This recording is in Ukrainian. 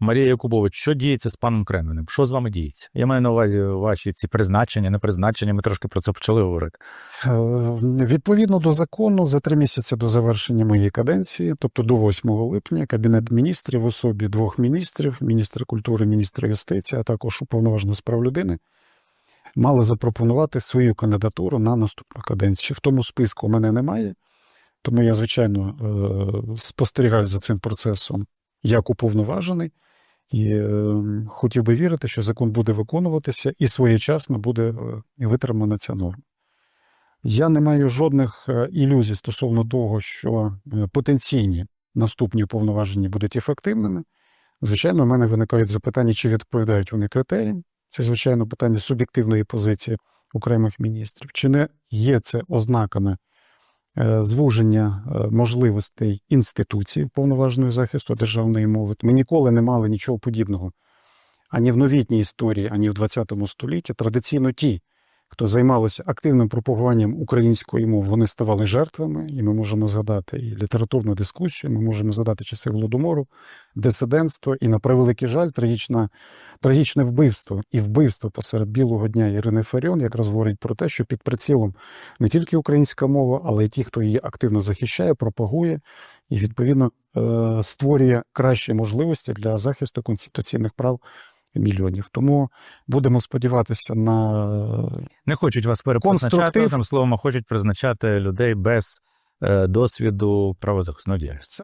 Марія Якубович, що діється з паном Кремлем? Що з вами діється? Я маю на увазі ваші ці призначення, не призначення. Ми трошки про це почали говорити. Е, Відповідно до закону, за три місяці до завершення моєї каденції, тобто до 8 липня, Кабінет міністрів в особі двох міністрів, міністра культури, міністра юстиції, а також уповноваженого з прав людини, мали запропонувати свою кандидатуру на наступну каденцію. В тому списку мене немає, тому я, звичайно, е, спостерігаю за цим процесом як уповноважений. І е, хотів би вірити, що закон буде виконуватися і своєчасно буде е, витримана ця норма. Я не маю жодних е, ілюзій стосовно того, що е, потенційні наступні уповноваження будуть ефективними. Звичайно, в мене виникають запитання, чи відповідають вони критеріям. Це, звичайно, питання суб'єктивної позиції окремих міністрів. Чи не є це ознаками звуження е, можливостей інституції повноважної захисту державної мови? Ми ніколи не мали нічого подібного ані в новітній історії, ані в ХХ столітті. Традиційно ті, хто займалися активним пропагуванням української мови, вони ставали жертвами, і ми можемо згадати і літературну дискусію, ми можемо згадати часи голодомору, дисидентство, і на превеликий жаль, трагічна, трагічне вбивство і вбивство посеред білого дня Ірини Фаріон якраз говорить про те, що під прицілом не тільки українська мова, але й ті, хто її активно захищає, пропагує і відповідно е, створює кращі можливості для захисту конституційних прав мільйонів. Тому будемо сподіватися на Не хочуть вас перепризначати словом, а хочуть призначати людей без е, досвіду правозахисної діяльності.